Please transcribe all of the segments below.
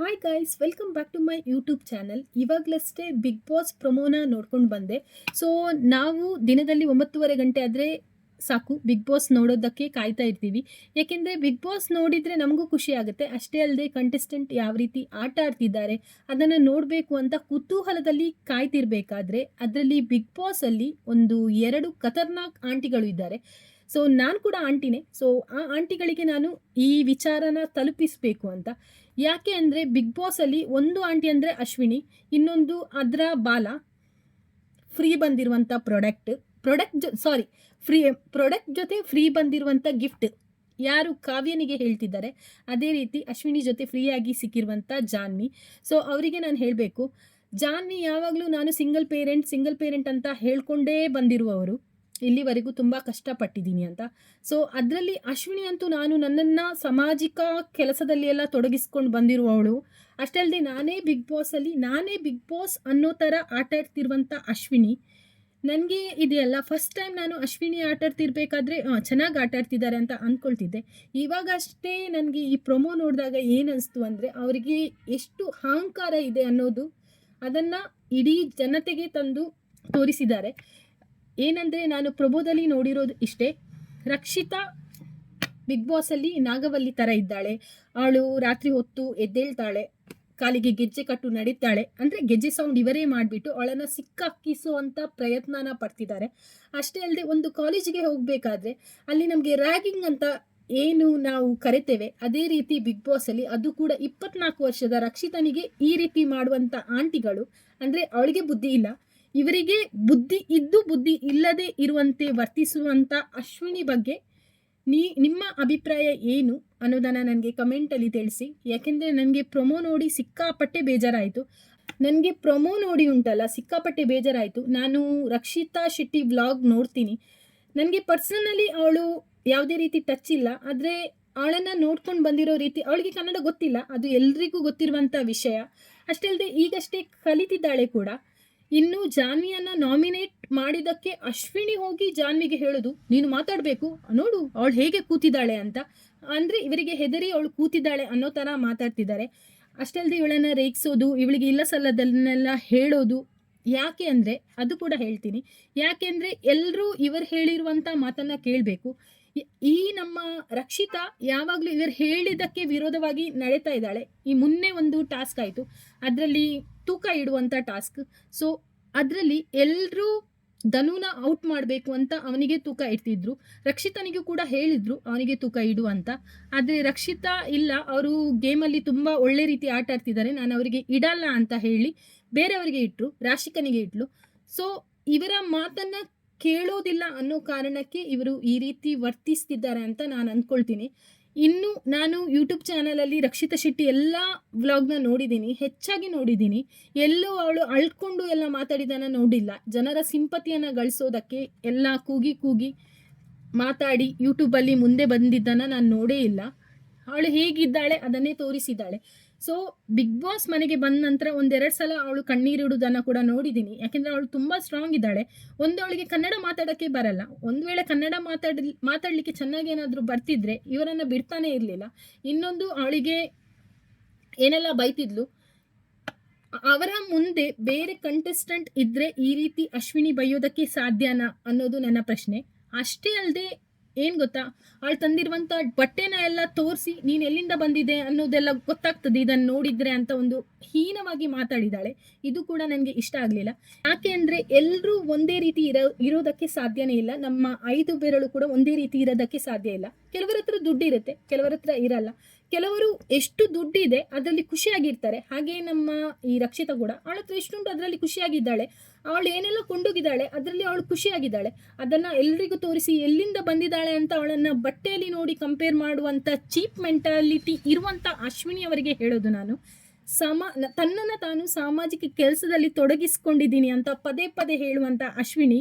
Hi guys welcome back to my YouTube channel ಇವಾಗಲಷ್ಟೇ big Boss ಪ್ರೊಮೋನ ನೋಡ್ಕೊಂಡು ಬಂದೆ. So ನಾವು ದಿನದಲ್ಲಿ ಒಂಬತ್ತುವರೆ ಗಂಟೆ ಆದರೆ ಸಾಕು ಬಿಗ್ ಬಾಸ್ ನೋಡೋದಕ್ಕೆ ಕಾಯ್ತಾ ಇರ್ತೀವಿ. ಯಾಕೆಂದರೆ ಬಿಗ್ ಬಾಸ್ ನೋಡಿದರೆ ನಮಗೂ ಖುಷಿ ಆಗುತ್ತೆ. ಅಷ್ಟೇ ಅಲ್ಲದೆ ಕಂಟೆಸ್ಟೆಂಟ್ ಯಾವ ರೀತಿ ಆಟ ಆಡ್ತಿದ್ದಾರೆ, ಅದನ್ನು ನೋಡಬೇಕು ಅಂತ ಕುತೂಹಲದಲ್ಲಿ ಕಾಯ್ತಿರ್ಬೇಕಾದ್ರೆ, ಅದರಲ್ಲಿ ಬಿಗ್ ಬಾಸಲ್ಲಿ ಒಂದು ಎರಡು ಖತರ್ನಾಕ್ ಆಂಟಿಗಳು ಇದ್ದಾರೆ. ಸೊ ನಾನು ಕೂಡ ಆಂಟಿನೇ. ಸೊ ಆ ಆಂಟಿಗಳಿಗೆ ನಾನು ಈ ವಿಚಾರನ ತಲುಪಿಸಬೇಕು ಅಂತ. ಯಾಕೆ ಅಂದರೆ ಬಿಗ್ ಬಾಸಲ್ಲಿ ಒಂದು ಆಂಟಿ ಅಂದರೆ ಅಶ್ವಿನಿ, ಇನ್ನೊಂದು ಅದರ ಬಾಲ. ಫ್ರೀ ಬಂದಿರುವಂಥ ಪ್ರಾಡಕ್ಟ್ ಪ್ರಾಡಕ್ಟ್ ಜೊ ಸಾರಿ ಫ್ರೀ ಪ್ರಾಡಕ್ಟ್ ಜೊತೆ ಫ್ರೀ ಬಂದಿರುವಂಥ ಗಿಫ್ಟ್ ಯಾರು ಕಾವ್ಯನಿಗೆ ಹೇಳ್ತಿದ್ದಾರೆ, ಅದೇ ರೀತಿ ಅಶ್ವಿನಿ ಜೊತೆ ಫ್ರೀಯಾಗಿ ಸಿಕ್ಕಿರುವಂಥ ಜಾನ್ವಿ ಸೊ ಅವರಿಗೆ ನಾನು ಹೇಳಬೇಕು ಜಾನ್ವಿ ಯಾವಾಗಲೂ ನಾನು ಸಿಂಗಲ್ ಪೇರೆಂಟ್ ಸಿಂಗಲ್ ಪೇರೆಂಟ್ ಅಂತ ಹೇಳ್ಕೊಂಡೇ ಬಂದಿರುವವರು. ಇಲ್ಲಿವರೆಗೂ ತುಂಬ ಕಷ್ಟಪಟ್ಟಿದ್ದೀನಿ ಅಂತ. ಸೊ ಅದರಲ್ಲಿ ಅಶ್ವಿನಿ ಅಂತೂ ನಾನು ನನ್ನನ್ನು ಸಾಮಾಜಿಕ ಕೆಲಸದಲ್ಲಿ ಎಲ್ಲ ತೊಡಗಿಸ್ಕೊಂಡು ಬಂದಿರುವವಳು. ಅಷ್ಟೇ ಅಲ್ಲದೆ ನಾನೇ ಬಿಗ್ ಬಾಸಲ್ಲಿ ನಾನೇ ಬಿಗ್ ಬಾಸ್ ಅನ್ನೋ ಥರ ಆಟ ಆಡ್ತಿರುವಂಥ ಅಶ್ವಿನಿ. ನನಗೆ ಇದೆಯಲ್ಲ ಫಸ್ಟ್ ಟೈಮ್ ನಾನು ಅಶ್ವಿನಿ ಆಟ ಆಡ್ತಿರ್ಬೇಕಾದ್ರೆ ಚೆನ್ನಾಗಿ ಆಟ ಆಡ್ತಿದ್ದಾರೆ ಅಂತ ಅಂದ್ಕೊಳ್ತಿದ್ದೆ ಇವಾಗ ಅಷ್ಟೇ ನನಗೆ ಈ ಪ್ರೊಮೋ ನೋಡಿದಾಗ ಏನು ಅನಿಸ್ತು ಅಂದರೆ, ಅವರಿಗೆ ಎಷ್ಟು ಅಹಂಕಾರ ಇದೆ ಅನ್ನೋದು ಅದನ್ನು ಇಡೀ ಜನತೆಗೆ ತಂದು ತೋರಿಸಿದ್ದಾರೆ. ಏನಂದರೆ ನಾನು ಪ್ರಭುದಲ್ಲಿ ನೋಡಿರೋದು ಇಷ್ಟೇ. ರಕ್ಷಿತಾ ಬಿಗ್ ಬಾಸಲ್ಲಿ ನಾಗವಲ್ಲಿ ಥರ ಇದ್ದಾಳೆ. ಅವಳು ರಾತ್ರಿ ಹೊತ್ತು ಎದ್ದೇಳ್ತಾಳೆ. ಕಾಲಿಗೆ ಗೆಜ್ಜೆ ಕಟ್ಟು ನಡೀತಾಳೆ. ಅಂದರೆ ಗೆಜ್ಜೆ ಸೌಂಡ್ ಇವರೇ ಮಾಡಿಬಿಟ್ಟು ಅವಳನ್ನು ಸಿಕ್ಕಾಕಿಸುವಂಥ ಪ್ರಯತ್ನನ ಪಡ್ತಿದ್ದಾರೆ. ಅಷ್ಟೇ ಅಲ್ಲದೆ ಒಂದು ಕಾಲೇಜಿಗೆ ಹೋಗಬೇಕಾದ್ರೆ ಅಲ್ಲಿ ನಮಗೆ ರ್ಯಾಗಿಂಗ್ ಅಂತ ಏನು ನಾವು ಕರಿತೇವೆ, ಅದೇ ರೀತಿ ಬಿಗ್ ಬಾಸಲ್ಲಿ ಅದು ಕೂಡ ಇಪ್ಪತ್ನಾಲ್ಕು ವರ್ಷದ ರಕ್ಷಿತನಿಗೆ ಈ ರೀತಿ ಮಾಡುವಂಥ ಆಂಟಿಗಳು. ಅಂದರೆ ಅವಳಿಗೆ ಬುದ್ಧಿ ಇಲ್ಲ. ಇವರಿಗೆ ಬುದ್ಧಿ ಇದ್ದು ಬುದ್ಧಿ ಇಲ್ಲದೆ ಇರುವಂತೆ ವರ್ತಿಸುವಂಥ ಅಶ್ವಿನಿ ಬಗ್ಗೆ ನೀ, ನಿಮ್ಮ ಅಭಿಪ್ರಾಯ ಏನು ಅನ್ನೋದನ್ನು ನನಗೆ ಕಮೆಂಟಲ್ಲಿ ತಿಳಿಸಿ. ಯಾಕೆಂದರೆ ನನಗೆ ಪ್ರೊಮೋ ನೋಡಿ ಸಿಕ್ಕಾಪಟ್ಟೆ ಬೇಜಾರಾಯಿತು. ನನಗೆ ಪ್ರೊಮೋ ನೋಡಿ ಉಂಟಲ್ಲ, ಸಿಕ್ಕಾಪಟ್ಟೆ ಬೇಜಾರಾಯಿತು. ನಾನು ರಕ್ಷಿತಾ ಶೆಟ್ಟಿ ವ್ಲಾಗ್ ನೋಡ್ತೀನಿ. ನನಗೆ ಪರ್ಸನಲಿ ಅವಳು ಯಾವುದೇ ರೀತಿ ಟಚ್ ಇಲ್ಲ. ಆದರೆ ಅವಳನ್ನು ನೋಡ್ಕೊಂಡು ಬಂದಿರೋ ರೀತಿ, ಅವಳಿಗೆ ಕನ್ನಡ ಗೊತ್ತಿಲ್ಲ. ಅದು ಎಲ್ರಿಗೂ ಗೊತ್ತಿರುವಂಥ ವಿಷಯ. ಅಷ್ಟೇ ಅಲ್ಲದೆ ಈಗಷ್ಟೇ ಕಲಿತಿದ್ದಾಳೆ ಕೂಡ. ಇನ್ನು ಜಾನ್ವಿಯನ್ನ ನಾಮಿನೇಟ್ ಮಾಡಿದಕ್ಕೆ ಅಶ್ವಿನಿ ಹೋಗಿ ಜಾನ್ವಿಗೆ ಹೇಳೋದು, ನೀನು ಮಾತಾಡಬೇಕು, ನೋಡು ಅವಳು ಹೇಗೆ ಕೂತಿದ್ದಾಳೆ ಅಂತ. ಅಂದರೆ ಇವರಿಗೆ ಹೆದರಿ ಅವಳು ಕೂತಿದ್ದಾಳೆ ಅನ್ನೋ ಥರ ಮಾತಾಡ್ತಿದ್ದಾರೆ. ಅಷ್ಟಲ್ಲದೆ ಇವಳನ್ನ ರೇಗಿಸೋದು, ಇವಳಿಗೆ ಇಲ್ಲ ಸಲ್ಲದನ್ನೆಲ್ಲ ಹೇಳೋದು ಯಾಕೆ ಅಂದರೆ, ಅದು ಕೂಡ ಹೇಳ್ತೀನಿ. ಯಾಕೆಂದ್ರೆ ಎಲ್ಲರೂ ಇವರು ಹೇಳಿರುವಂಥ ಮಾತನ್ನು ಕೇಳಬೇಕು. ಈ ನಮ್ಮ ರಕ್ಷಿತಾ ಯಾವಾಗಲೂ ಇವರು ಹೇಳಿದ್ದಕ್ಕೆ ವಿರೋಧವಾಗಿ ನಡೀತಾ ಇದ್ದಾಳೆ. ಈ ಮುನ್ನೆ ಒಂದು ಟಾಸ್ಕ್ ಆಯಿತು. ಅದರಲ್ಲಿ ತೂಕ ಇಡುವಂಥ ಟಾಸ್ಕ್. ಸೊ ಅದರಲ್ಲಿ ಎಲ್ಲರೂ ಧನುನ ಔಟ್ ಮಾಡಬೇಕು ಅಂತ ಅವನಿಗೆ ತೂಕ ಇಡ್ತಿದ್ರು. ರಕ್ಷಿತನಿಗೂ ಕೂಡ ಹೇಳಿದ್ರು ಅವನಿಗೆ ತೂಕ ಇಡು ಅಂತ. ಆದರೆ ರಕ್ಷಿತಾ ಇಲ್ಲ, ಅವರು ಗೇಮಲ್ಲಿ ತುಂಬ ಒಳ್ಳೆ ರೀತಿ ಆಟ ಆಡ್ತಿದ್ದಾರೆ. ನಾನು ಅವರಿಗೆ ಇಡಲ್ಲ ಅಂತ ಹೇಳಿ ಬೇರೆಯವರಿಗೆ ಇಟ್ಟರು ರಾಶಿಕನಿಗೆ ಇಟ್ಲು. ಸೊ ಇವರ ಮಾತನ್ನು ಕೇಳೋದಿಲ್ಲ ಅನ್ನೋ ಕಾರಣಕ್ಕೆ ಇವರು ಈ ರೀತಿ ವರ್ತಿಸ್ತಿದ್ದಾರೆ ಅಂತ ನಾನು ಅಂದ್ಕೊಳ್ತೀನಿ ಇನ್ನು ನಾನು ಯೂಟ್ಯೂಬ್ ಚಾನಲಲ್ಲಿ ರಕ್ಷಿತಾ ಶೆಟ್ಟಿ ಎಲ್ಲ ವ್ಲಾಗ್ನ ನೋಡಿದ್ದೀನಿ, ಹೆಚ್ಚಾಗಿ ನೋಡಿದ್ದೀನಿ. ಎಲ್ಲೂ ಅವಳು ಅಳ್ಕೊಂಡು ಎಲ್ಲ ಮಾತಾಡಿದ್ದನ್ನು ನೋಡಿಲ್ಲ. ಜನರ ಸಿಂಪತಿಯನ್ನು ಗಳಿಸೋದಕ್ಕೆ ಎಲ್ಲ ಕೂಗಿ ಕೂಗಿ ಮಾತಾಡಿ ಯೂಟ್ಯೂಬಲ್ಲಿ ಮುಂದೆ ಬಂದಿದ್ದನ್ನು ನಾನು ನೋಡೇ ಇಲ್ಲ. ಅವಳು ಹೇಗಿದ್ದಾಳೆ ಅದನ್ನೇ ತೋರಿಸಿದ್ದಾಳೆ. ಸೊ ಬಿಗ್ ಬಾಸ್ ಮನೆಗೆ ಬಂದ ನಂತರ ಒಂದೆರಡು ಸಲ ಅವಳು ಕಣ್ಣೀರಿಡುವುದನ್ನು ಕೂಡ ನೋಡಿದ್ದೀನಿ ಯಾಕೆಂದರೆ ಅವಳು ತುಂಬ ಸ್ಟ್ರಾಂಗ್ ಇದ್ದಾಳೆ. ಒಂದು ಅವಳಿಗೆ ಕನ್ನಡ ಮಾತಾಡೋಕ್ಕೆ ಬರಲ್ಲ. ಒಂದು ವೇಳೆ ಕನ್ನಡ ಮಾತಾಡ, ಮಾತಾಡಲಿಕ್ಕೆ ಚೆನ್ನಾಗಿ ಏನಾದರೂ ಬರ್ತಿದ್ರೆ ಇವರನ್ನು ಬಿಡ್ತಾನೆ ಇರಲಿಲ್ಲ. ಇನ್ನೊಂದು ಅವಳಿಗೆ ಏನೆಲ್ಲ ಬೈತಿದ್ಲು? ಅವರ ಮುಂದೆ ಬೇರೆ ಕಂಟೆಸ್ಟೆಂಟ್ ಇದ್ದರೆ ಈ ರೀತಿ ಅಶ್ವಿನಿ ಬೈಯೋದಕ್ಕೆ ಸಾಧ್ಯನಾ ಅನ್ನೋದು ನನ್ನ ಪ್ರಶ್ನೆ. ಅಷ್ಟೇ ಅಲ್ಲದೆ ಏನು ಗೊತ್ತಾ? ಅವಳು ತಂದಿರುವಂಥ ಬಟ್ಟೆನ ಎಲ್ಲ ತೋರಿಸಿ ನೀನು ಎಲ್ಲಿಂದ ಬಂದಿದೆ ಅನ್ನೋದೆಲ್ಲ ಗೊತ್ತಾಗ್ತದೆ ಇದನ್ನು ನೋಡಿದ್ರೆ ಅಂತ ಒಂದು ಹೀನವಾಗಿ ಮಾತಾಡಿದಾಳೆ. ಇದು ಕೂಡ ನನಗೆ ಇಷ್ಟ ಆಗಲಿಲ್ಲ. ಯಾಕೆ ಅಂದರೆ ಎಲ್ಲರೂ ಒಂದೇ ರೀತಿ ಇರ, ಇರೋದಕ್ಕೆ ಸಾಧ್ಯನೇ ಇಲ್ಲ. ನಮ್ಮ ಐದು ಬೆರಳು ಕೂಡ ಒಂದೇ ರೀತಿ ಇರೋದಕ್ಕೆ ಸಾಧ್ಯ ಇಲ್ಲ. ಕೆಲವರ ಹತ್ರ ದುಡ್ಡು ಇರುತ್ತೆ ಕೆಲವರ ಹತ್ರ ಇರಲ್ಲ. ಕೆಲವರು ಎಷ್ಟು ದುಡ್ಡಿದೆ ಅದರಲ್ಲಿ ಖುಷಿಯಾಗಿರ್ತಾರೆ. ಹಾಗೆ ನಮ್ಮ ಈ ರಕ್ಷಿತ ಕೂಡ, ಅವಳ ಹತ್ರ ಎಷ್ಟುಂಟು ಅದರಲ್ಲಿ ಖುಷಿಯಾಗಿದ್ದಾಳೆ. ಅವಳು ಏನೆಲ್ಲ ಕೊಂಡೋಗಿದ್ದಾಳೆ, ಅದರಲ್ಲಿ ಅವಳು ಖುಷಿಯಾಗಿದ್ದಾಳೆ. ಅದನ್ನು ಎಲ್ರಿಗೂ ತೋರಿಸಿ ಎಲ್ಲಿಂದ ಬಂದಿದ್ದಾಳೆ ಅಂತ ಅವಳನ್ನು ಬಟ್ಟೆಯಲ್ಲಿ ನೋಡಿ ಕಂಪೇರ್ ಮಾಡುವಂಥ ಚೀಪ್ ಮೆಂಟಾಲಿಟಿ ಇರುವಂಥ ಅಶ್ವಿನಿ ಅವರಿಗೆ ಹೇಳೋದು ನಾನು. ಸಮ, ತನ್ನನ್ನು ತಾನು ಸಾಮಾಜಿಕ ಕೆಲಸದಲ್ಲಿ ತೊಡಗಿಸ್ಕೊಂಡಿದ್ದೀನಿ ಅಂತ ಪದೇ ಪದೇ ಹೇಳುವಂಥ ಅಶ್ವಿನಿ.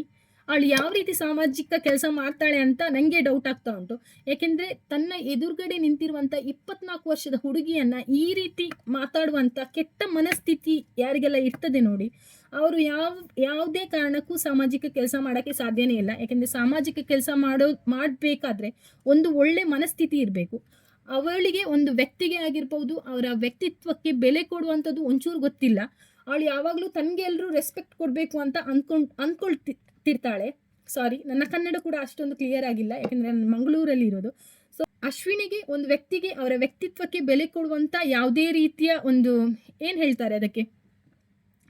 ಅವಳು ಯಾವ ರೀತಿ ಸಾಮಾಜಿಕ ಕೆಲಸ ಮಾಡ್ತಾಳೆ ಅಂತ ನನಗೆ ಡೌಟ್ ಆಗ್ತಾ ಉಂಟು. ಯಾಕೆಂದರೆ ತನ್ನ ಎದುರುಗಡೆ ನಿಂತಿರುವಂಥ ಇಪ್ಪತ್ನಾಲ್ಕು ವರ್ಷದ ಹುಡುಗಿಯನ್ನು ಈ ರೀತಿ ಮಾತಾಡುವಂಥ ಕೆಟ್ಟ ಮನಸ್ಥಿತಿ ಯಾರಿಗೆಲ್ಲ ಇರ್ತದೆ ನೋಡಿ, ಅವರು ಯಾವ, ಯಾವುದೇ ಕಾರಣಕ್ಕೂ ಸಾಮಾಜಿಕ ಕೆಲಸ ಮಾಡೋಕ್ಕೆ ಸಾಧ್ಯನೇ ಇಲ್ಲ. ಯಾಕೆಂದರೆ ಸಾಮಾಜಿಕ ಕೆಲಸ ಮಾಡೋ, ಮಾಡಬೇಕಾದ್ರೆ ಒಂದು ಒಳ್ಳೆ ಮನಸ್ಥಿತಿ ಇರಬೇಕು. ಅವಳಿಗೆ ಒಂದು ವ್ಯಕ್ತಿಗೆ ಆಗಿರ್ಬೋದು, ಅವರ ವ್ಯಕ್ತಿತ್ವಕ್ಕೆ ಬೆಲೆ ಕೊಡುವಂಥದ್ದು ಒಂಚೂರು ಗೊತ್ತಿಲ್ಲ. ಅವಳು ಯಾವಾಗಲೂ ತನಗೆ ಎಲ್ಲರೂ ರೆಸ್ಪೆಕ್ಟ್ ಕೊಡಬೇಕು ಅಂತ ಅಂದ್ಕೊಂಡು ಅಂದ್ಕೊಳ್ತಿರ್ತಾಳೆ ಸಾರಿ ನನ್ನ ಕನ್ನಡ ಕೂಡ ಅಷ್ಟೊಂದು ಕ್ಲಿಯರ್ ಆಗಿಲ್ಲ, ಯಾಕೆಂದರೆ ನಾನು ಮಂಗಳೂರಲ್ಲಿ ಇರೋದು. ಸೊ ಅಶ್ವಿನಿಗೆ ಒಂದು ವ್ಯಕ್ತಿಗೆ, ಅವರ ವ್ಯಕ್ತಿತ್ವಕ್ಕೆ ಬೆಲೆ ಕೊಡುವಂಥ ಯಾವುದೇ ರೀತಿಯ ಒಂದು, ಏನು ಹೇಳ್ತಾರೆ ಅದಕ್ಕೆ?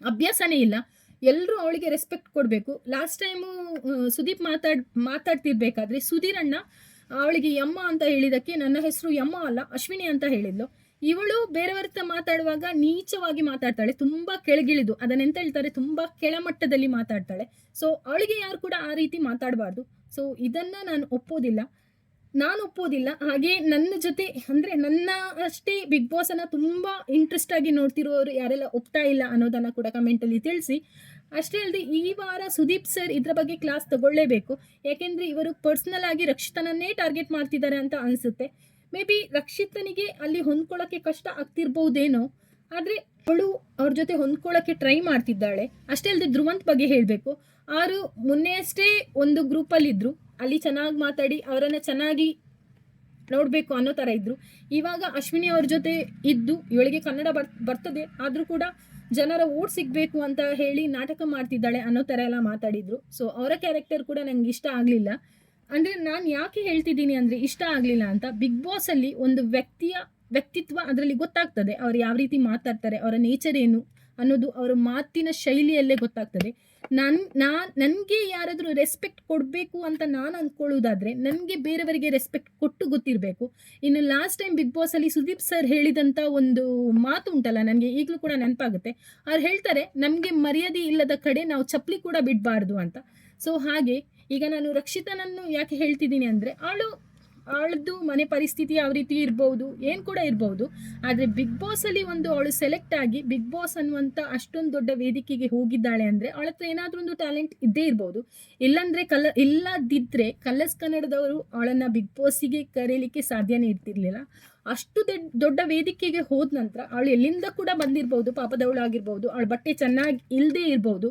ಅಭ್ಯಾಸನೇ ಇಲ್ಲ. ಎಲ್ಲರೂ ಅವಳಿಗೆ ರೆಸ್ಪೆಕ್ಟ್ ಕೊಡಬೇಕು. ಲಾಸ್ಟ್ ಟೈಮು ಸುದೀಪ್ ಮಾತಾಡ್, ಮಾತಾಡ್ತಿರ್ಬೇಕಾದ್ರೆ ಸುಧೀರಣ್ಣ, ಅವಳಿಗೆ ಯಮ್ಮ ಅಂತ ಹೇಳಿದಕ್ಕೆ ನನ್ನ ಹೆಸರು ಯಮ್ಮ ಅಲ್ಲ, ಅಶ್ವಿನಿ ಅಂತ ಹೇಳಿದ್ಲು. ಇವಳು ಬೇರೆಯವ್ರ ಹತ್ರ ಮಾತಾಡುವಾಗ ನೀಚವಾಗಿ ಮಾತಾಡ್ತಾಳೆ, ತುಂಬ ಕೆಳಗಿಳಿದು ಅದನ್ನೆಂತ ಹೇಳ್ತಾರೆ, ತುಂಬ ಕೆಳಮಟ್ಟದಲ್ಲಿ ಮಾತಾಡ್ತಾಳೆ. ಸೊ ಅವಳಿಗೆ ಯಾರು ಕೂಡ ಆ ರೀತಿ ಮಾತಾಡಬಾರ್ದು. ಸೊ ಇದನ್ನ ನಾನು ಒಪ್ಪೋದಿಲ್ಲ. ನಾನು ಒಪ್ಪೋದಿಲ್ಲ. ಹಾಗೆ ನನ್ನ ಜೊತೆ, ಅಂದರೆ ನನ್ನ ಅಷ್ಟೇ ಬಿಗ್ ಬಾಸನ್ನು ತುಂಬ ಇಂಟ್ರೆಸ್ಟ್ ಆಗಿ ನೋಡ್ತಿರೋರು ಯಾರೆಲ್ಲ ಒಪ್ತಾ ಇಲ್ಲ ಅನ್ನೋದನ್ನು ಕೂಡ ಕಮೆಂಟಲ್ಲಿ ತಿಳಿಸಿ. ಅಷ್ಟೇ ಅಲ್ಲದೆ ಈ ವಾರ ಸುದೀಪ್ ಸರ್ ಇದರ ಬಗ್ಗೆ ಕ್ಲಾಸ್ ತಗೊಳ್ಳೇಬೇಕು. ಯಾಕೆಂದರೆ ಇವರು ಪರ್ಸ್ನಲ್ ಆಗಿ ರಕ್ಷಿತನನ್ನೇ ಟಾರ್ಗೆಟ್ ಮಾಡ್ತಿದ್ದಾರೆ ಅಂತ ಅನಿಸುತ್ತೆ. ಮೇ ಬಿ ರಕ್ಷಿತನಿಗೆ ಅಲ್ಲಿ ಹೊಂದ್ಕೊಳ್ಳೋಕ್ಕೆ ಕಷ್ಟ ಆಗ್ತಿರ್ಬೋದೇನೋ, ಆದರೆ ಅವಳು ಅವ್ರ ಜೊತೆ ಹೊಂದ್ಕೊಳ್ಳೋಕ್ಕೆ ಟ್ರೈ ಮಾಡ್ತಿದ್ದಾಳೆ. ಅಷ್ಟೇ ಅಲ್ಲದೆ ಧ್ರುವಂತ್ ಬಗ್ಗೆ ಹೇಳಬೇಕು. ಅವರು ಮೊನ್ನೆಯಷ್ಟೇ ಒಂದು ಗ್ರೂಪಲ್ಲಿದ್ದರು ಅಲ್ಲಿ ಚೆನ್ನಾಗಿ ಮಾತಾಡಿ, ಅವರನ್ನು ಚೆನ್ನಾಗಿ ನೋಡಬೇಕು ಅನ್ನೋ ಥರ ಇದ್ದರು ಇವಾಗ ಅಶ್ವಿನಿ ಅವ್ರ ಜೊತೆ ಇದ್ದು, ಇವಳಿಗೆ ಕನ್ನಡ ಬರ್, ಬರ್ತದೆ, ಆದರೂ ಕೂಡ ಜನರ ಓಟ್ ಸಿಗಬೇಕು ಅಂತ ಹೇಳಿ ನಾಟಕ ಮಾಡ್ತಿದ್ದಾಳೆ ಅನ್ನೋ ಥರ ಎಲ್ಲ ಮಾತಾಡಿದರು. ಸೊ ಅವರ ಕ್ಯಾರೆಕ್ಟರ್ ಕೂಡ ನನಗೆ ಇಷ್ಟ ಆಗಲಿಲ್ಲ. ಅಂದರೆ ನಾನು ಯಾಕೆ ಹೇಳ್ತಿದ್ದೀನಿ ಅಂದರೆ ಇಷ್ಟ ಆಗಲಿಲ್ಲ ಅಂತ ಬಿಗ್ ಬಾಸಲ್ಲಿ ಒಂದು ವ್ಯಕ್ತಿಯ ವ್ಯಕ್ತಿತ್ವ ಅದರಲ್ಲಿ ಗೊತ್ತಾಗ್ತದೆ. ಅವ್ರು ಯಾವ ರೀತಿ ಮಾತಾಡ್ತಾರೆ, ಅವರ ನೇಚರ್ ಏನು ಅನ್ನೋದು ಅವರ ಮಾತಿನ ಶೈಲಿಯಲ್ಲೇ ಗೊತ್ತಾಗ್ತದೆ. ನಾನು ನಾ ನನಗೆ ಯಾರಾದರೂ ರೆಸ್ಪೆಕ್ಟ್ ಕೊಡಬೇಕು ಅಂತ ನಾನು ಅಂದ್ಕೊಳ್ಳೋದಾದರೆ ನನಗೆ ಬೇರೆಯವರಿಗೆ ರೆಸ್ಪೆಕ್ಟ್ ಕೊಟ್ಟು ಗೊತ್ತಿರಬೇಕು. ಇನ್ನು ಲಾಸ್ಟ್ ಟೈಮ್ ಬಿಗ್ ಬಾಸಲ್ಲಿ ಸುದೀಪ್ ಸರ್ ಹೇಳಿದಂಥ ಒಂದು ಮಾತು ಉಂಟಲ್ಲ, ನನಗೆ ಈಗಲೂ ಕೂಡ ನೆನಪಾಗುತ್ತೆ. ಅವ್ರು ಹೇಳ್ತಾರೆ, ನಮಗೆ ಮರ್ಯಾದೆ ಇಲ್ಲದ ಕಡೆ ನಾವು ಚಪ್ಪಲಿ ಕೂಡ ಬಿಡಬಾರ್ದು ಅಂತ. ಸೊ ಹಾಗೆ ಈಗ ನಾನು ರಕ್ಷಿತನನ್ನು ಯಾಕೆ ಹೇಳ್ತಿದ್ದೀನಿ ಅಂದರೆ ಅವಳು ಅವಳದ್ದು ಮನೆ ಪರಿಸ್ಥಿತಿ ಯಾವ ರೀತಿ ಇರ್ಬೋದು, ಏನು ಕೂಡ ಇರ್ಬೋದು, ಆದರೆ ಬಿಗ್ ಬಾಸಲ್ಲಿ ಒಂದು ಅವಳು ಸೆಲೆಕ್ಟ್ ಆಗಿ ಬಿಗ್ ಬಾಸ್ ಅನ್ನುವಂಥ ಅಷ್ಟೊಂದು ದೊಡ್ಡ ವೇದಿಕೆಗೆ ಹೋಗಿದ್ದಾಳೆ ಅಂದರೆ ಅವಳ ಹತ್ರ ಏನಾದರೂ ಒಂದು ಟ್ಯಾಲೆಂಟ್ ಇದ್ದೇ ಇರ್ಬೋದು. ಇಲ್ಲಾಂದರೆ ಕಲ ಇಲ್ಲದಿದ್ದರೆ ಕಲರ್ಸ್ ಕನ್ನಡದವರು ಅವಳನ್ನು ಬಿಗ್ ಬಾಸಿಗೆ ಕರೀಲಿಕ್ಕೆ ಸಾಧ್ಯನೇ ಇರ್ತಿರ್ಲಿಲ್ಲ. ಅಷ್ಟು ದೊಡ್ಡ ವೇದಿಕೆಗೆ ಹೋದ ನಂತರ ಅವಳು ಎಲ್ಲಿಂದ ಕೂಡ ಬಂದಿರ್ಬೋದು ಪಾಪದವಳು ಆಗಿರ್ಬೋದು ಅವಳ ಬಟ್ಟೆ ಚೆನ್ನಾಗಿ ಇಲ್ಲದೇ ಇರ್ಬೋದು.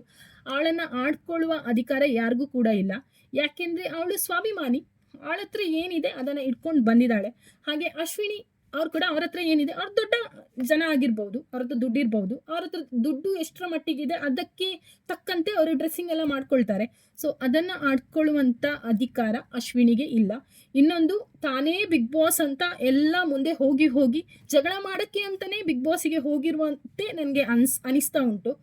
ಅವಳನ್ನು ಆಡ್ಕೊಳ್ಳುವ ಅಧಿಕಾರ ಯಾರಿಗೂ ಕೂಡ ಇಲ್ಲ. ಯಾಕೆಂದರೆ ಅವಳು ಸ್ವಾಭಿಮಾನಿ. ಅವಳ ಹತ್ರ ಏನಿದೆ ಅದನ್ನು ಇಟ್ಕೊಂಡು ಬಂದಿದ್ದಾಳೆ. ಹಾಗೆ ಅಶ್ವಿನಿ ಅವ್ರು ಕೂಡ ಅವ್ರ ಹತ್ರ ಏನಿದೆ ಅವ್ರ ದೊಡ್ಡ ಜನ ಆಗಿರ್ಬೋದು, ಅವ್ರ ಹತ್ರ ದುಡ್ಡು ಇರ್ಬೋದು, ಅವ್ರ ಹತ್ರ ದುಡ್ಡು ಎಷ್ಟರ ಮಟ್ಟಿಗಿದೆ ಅದಕ್ಕೆ ತಕ್ಕಂತೆ ಅವರು ಡ್ರೆಸ್ಸಿಂಗ್ ಎಲ್ಲ ಮಾಡ್ಕೊಳ್ತಾರೆ. ಸೊ ಅದನ್ನು ಆಡ್ಕೊಳ್ಳುವಂಥ ಅಧಿಕಾರ ಅಶ್ವಿನಿಗೆ ಇಲ್ಲ. ಇನ್ನೊಂದು, ತಾನೇ ಬಿಗ್ ಬಾಸ್ ಅಂತ ಎಲ್ಲ ಮುಂದೆ ಹೋಗಿ ಹೋಗಿ ಜಗಳ ಮಾಡೋಕ್ಕೆ ಅಂತಲೇ ಬಿಗ್ ಬಾಸಿಗೆ ಹೋಗಿರುವಂತೆ ನನಗೆ ಅನ್ಸ್, ಅನಿಸ್ತಾ ಉಂಟು.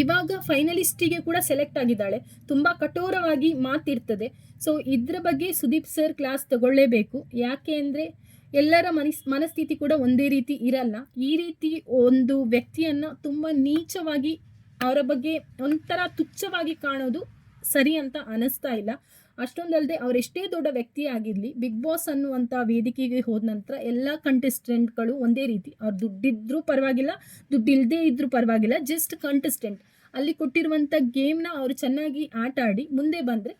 ಇವಾಗ ಫೈನಲಿಸ್ಟಿಗೆ ಕೂಡ ಸೆಲೆಕ್ಟ್ ಆಗಿದ್ದಾಳೆ. ತುಂಬ ಕಠೋರವಾಗಿ ಮಾತಿರ್ತದೆ. ಸೊ ಇದ್ರ ಬಗ್ಗೆ ಸುದೀಪ್ ಸರ್ ಕ್ಲಾಸ್ ತಗೊಳ್ಳೇಬೇಕು. ಯಾಕೆ ಅಂದರೆ ಎಲ್ಲರ ಮನಸ್, ಮನಸ್ಥಿತಿ ಕೂಡ ಒಂದೇ ರೀತಿ ಇರಲ್ಲ. ಈ ರೀತಿ ಒಂದು ವ್ಯಕ್ತಿಯನ್ನು ತುಂಬ ನೀಚವಾಗಿ ಅವರ ಬಗ್ಗೆ ಒಂಥರ ತುಚ್ಛವಾಗಿ ಕಾಣೋದು ಸರಿ ಅಂತ ಅನಿಸ್ತಾ ಇಲ್ಲ. ಅಷ್ಟೊಂದಲ್ಲದೆ ಅವರೆಷ್ಟೇ ದೊಡ್ಡ ವ್ಯಕ್ತಿ ಆಗಿರಲಿ ಬಿಗ್ ಬಾಸ್ ಅನ್ನುವಂಥ ವೇದಿಕೆಗೆ ಹೋದ ನಂತರ ಎಲ್ಲ ಕಂಟೆಸ್ಟೆಂಟ್ಗಳು ಒಂದೇ ರೀತಿ. ಅವ್ರು ದುಡ್ಡಿದ್ದರೂ ಪರವಾಗಿಲ್ಲ ದುಡ್ಡಿಲ್ಲದೆ ಇದ್ದರೂ ಪರವಾಗಿಲ್ಲ ಜಸ್ಟ್ ಕಂಟೆಸ್ಟೆಂಟ್ ಅಲ್ಲಿ ಕೊಟ್ಟಿರುವಂಥ ಗೇಮ್ನ ಅವರು ಚೆನ್ನಾಗಿ ಆಟ ಆಡಿ ಮುಂದೆ ಬಂದರೆ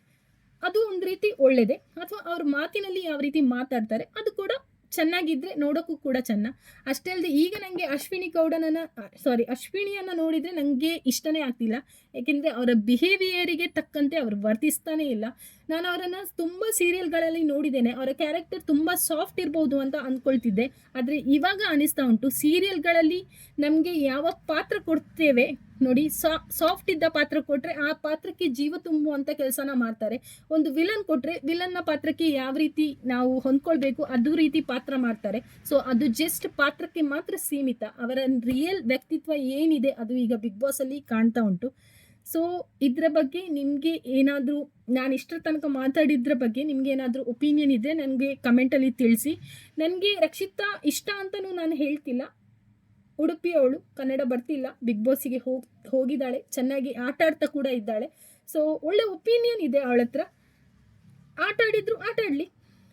ಅದು ಒಂದು ರೀತಿ ಒಳ್ಳೆಯದೇ ಅಥವಾ ಅವ್ರ ಮಾತಿನಲ್ಲಿ ಯಾವ ರೀತಿ ಮಾತಾಡ್ತಾರೆ, ಅದು ಕೂಡ ಚೆನ್ನಾಗಿದ್ದರೆ ನೋಡೋಕ್ಕೂ ಕೂಡ ಚೆನ್ನ. ಅಷ್ಟೇ ಅಲ್ಲದೆ ಈಗ ನನಗೆ ಅಶ್ವಿನಿ ಗೌಡನನ್ನು ಸಾರಿ ಅಶ್ವಿನಿಯನ್ನು ನೋಡಿದರೆ ನನಗೆ ಇಷ್ಟನೇ ಆಗ್ತಿಲ್ಲ. ಏಕೆಂದರೆ ಅವರ ಬಿಹೇವಿಯರಿಗೆ ತಕ್ಕಂತೆ ಅವರು ವರ್ತಿಸ್ತಾನೇ ಇಲ್ಲ. ನಾನು ಅವರನ್ನು ತುಂಬ ಸೀರಿಯಲ್ಗಳಲ್ಲಿ ನೋಡಿದ್ದೇನೆ. ಅವರ ಕ್ಯಾರೆಕ್ಟರ್ ತುಂಬ ಸಾಫ್ಟ್ ಇರ್ಬೋದು ಅಂತ ಅಂದ್ಕೊಳ್ತಿದ್ದೆ ಆದರೆ ಇವಾಗ ಅನಿಸ್ತಾ ಉಂಟು. ಸೀರಿಯಲ್ಗಳಲ್ಲಿ ನಮಗೆ ಯಾವ ಪಾತ್ರ ಕೊಡ್ತೇವೆ ನೋಡಿ ಸಾಫ್ಟ್ ಇದ್ದ ಪಾತ್ರ ಕೊಟ್ಟರೆ ಆ ಪಾತ್ರಕ್ಕೆ ಜೀವ ತುಂಬುವಂಥ ಕೆಲಸನ ಮಾಡ್ತಾರೆ. ಒಂದು ವಿಲನ್ ಕೊಟ್ಟರೆ ವಿಲನ್ನ ಪಾತ್ರಕ್ಕೆ ಯಾವ ರೀತಿ ನಾವು ಹೊಂದ್ಕೊಳ್ಬೇಕು ಅದು ರೀತಿ ಪಾತ್ರ ಮಾಡ್ತಾರೆ. ಸೊ ಅದು ಜಸ್ಟ್ ಪಾತ್ರಕ್ಕೆ ಮಾತ್ರ ಸೀಮಿತ. ಅವರ ರಿಯಲ್ ವ್ಯಕ್ತಿತ್ವ ಏನಿದೆ ಅದು ಈಗ ಬಿಗ್ ಬಾಸಲ್ಲಿ ಕಾಣ್ತಾ ಉಂಟು. ಸೊ ಇದರ ಬಗ್ಗೆ ನಿಮಗೆ ಏನಾದರೂ, ನಾನು ಇಷ್ಟರ ತನಕ ಮಾತಾಡಿದ್ರ ಬಗ್ಗೆ ನಿಮಗೆ ಏನಾದರೂ ಒಪಿನಿಯನ್ ಇದ್ದರೆ ನನಗೆ ಕಮೆಂಟಲ್ಲಿ ತಿಳಿಸಿ. ನನಗೆ ರಕ್ಷಿತಾ ಇಷ್ಟ ಅಂತಲೂ ನಾನು ಹೇಳ್ತಿಲ್ಲ. ಉಡುಪಿಯವಳು ಕನ್ನಡ ಬರ್ತಿಲ್ಲ. ಬಿಗ್ ಬಾಸಿಗೆ ಹೋಗಿ, ಹೋಗಿದ್ದಾಳೆ. ಚೆನ್ನಾಗಿ ಆಟ ಆಡ್ತಾ ಕೂಡ ಇದ್ದಾಳೆ. ಸೊ ಒಳ್ಳೆ ಒಪಿನಿಯನ್ ಇದೆ ಅವಳ ಹತ್ರ. ಆಟ ಆಡಿದ್ರು ಆಟ ಆಡಲಿ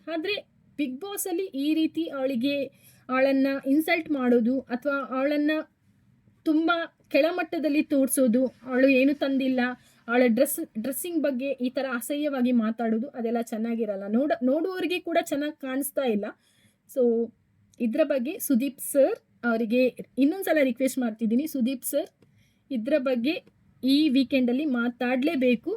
ಆದರೆ ಬಿಗ್ ಬಾಸಲ್ಲಿ ಈ ರೀತಿ ಅವಳಿಗೆ ಅವಳನ್ನು ಇನ್ಸಲ್ಟ್ ಮಾಡೋದು ಅಥವಾ ಅವಳನ್ನು ತುಂಬ ಕೆಳಮಟ್ಟದಲ್ಲಿ ತೋರಿಸೋದು, ಅವಳು ಏನು ತಂದಿಲ್ಲ, ಅವಳ ಡ್ರೆಸ್ ಡ್ರೆಸ್ಸಿಂಗ್ ಬಗ್ಗೆ ಈ ಥರ ಅಸಹ್ಯವಾಗಿ ಮಾತಾಡೋದು ಅದೆಲ್ಲ ಚೆನ್ನಾಗಿರಲ್ಲ. ನೋಡ, ನೋಡುವವರಿಗೆ ಕೂಡ ಚೆನ್ನಾಗಿ ಕಾಣಿಸ್ತಾ ಇಲ್ಲ. ಸೊ ಇದರ ಬಗ್ಗೆ ಸುದೀಪ್ ಸರ್ ಅವರಿಗೆ ಇನ್ನೊಂದು ಸಲ ರಿಕ್ವೆಸ್ಟ್ ಮಾಡ್ತಿದ್ದೀನಿ. ಸುದೀಪ್ ಸರ್ ಇದರ ಬಗ್ಗೆ ಈ ವೀಕೆಂಡಲ್ಲಿ ಮಾತಾಡಲೇಬೇಕು.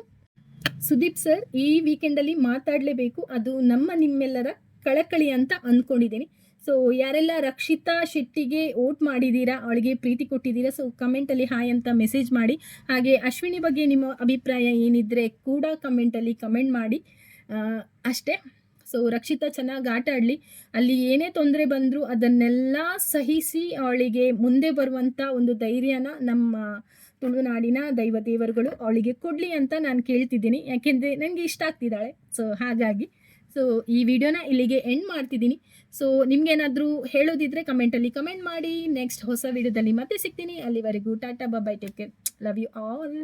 ಸುದೀಪ್ ಸರ್ ಈ ವೀಕೆಂಡಲ್ಲಿ ಮಾತಾಡಲೇಬೇಕು. ಅದು ನಮ್ಮ ನಿಮ್ಮೆಲ್ಲರ ಕಳಕಳಿ ಅಂತ ಅಂದ್ಕೊಂಡಿದ್ದೀನಿ ಸೊ ಯಾರೆಲ್ಲ ರಕ್ಷಿತಾ ಶೆಟ್ಟಿಗೆ ಓಟ್ ಮಾಡಿದ್ದೀರಾ ಅವಳಿಗೆ ಪ್ರೀತಿ ಕೊಟ್ಟಿದ್ದೀರಾ ಸೊ ಕಮೆಂಟಲ್ಲಿ ಹಾಯ್ ಅಂತ ಮೆಸೇಜ್ ಮಾಡಿ. ಹಾಗೆ ಅಶ್ವಿನಿ ಬಗ್ಗೆ ನಿಮ್ಮ ಅಭಿಪ್ರಾಯ ಏನಿದ್ರೆ ಕೂಡ ಕಮೆಂಟಲ್ಲಿ ಕಮೆಂಟ್ ಮಾಡಿ. ಅಷ್ಟೇ. ಸೊ ರಕ್ಷಿತಾ ಚೆನ್ನಾಗಿ ಆಟ ಆಡಲಿ. ಅಲ್ಲಿ ಏನೇ ತೊಂದರೆ ಬಂದರೂ ಅದನ್ನೆಲ್ಲ ಸಹಿಸಿ ಅವಳಿಗೆ ಮುಂದೆ ಬರುವಂಥ ಒಂದು ಧೈರ್ಯನ ನಮ್ಮ ತುಳುನಾಡಿನ ದೈವ ದೇವರುಗಳು ಅವಳಿಗೆ ಕೊಡಲಿ ಅಂತ ನಾನು ಕೇಳ್ತಿದ್ದೀನಿ. ಯಾಕೆಂದರೆ ನನಗೆ ಇಷ್ಟ ಆಗ್ತಿದ್ದಾಳೆ. ಸೊ ಹಾಗಾಗಿ, ಸೊ ಈ ವಿಡಿಯೋನ ಇಲ್ಲಿಗೆ ಎಂಡ್ ಮಾಡ್ತಿದ್ದೀನಿ. ಸೊ ನಿಮ್ಗೇನಾದರೂ ಹೇಳೋದಿದ್ರೆ ಕಮೆಂಟಲ್ಲಿ ಕಮೆಂಟ್ ಮಾಡಿ. ನೆಕ್ಸ್ಟ್ ಹೊಸ ವಿಡಿಯೋದಲ್ಲಿ ಮತ್ತೆ ಸಿಗ್ತೀನಿ. ಅಲ್ಲಿವರೆಗೂ tata bye bye take care love you all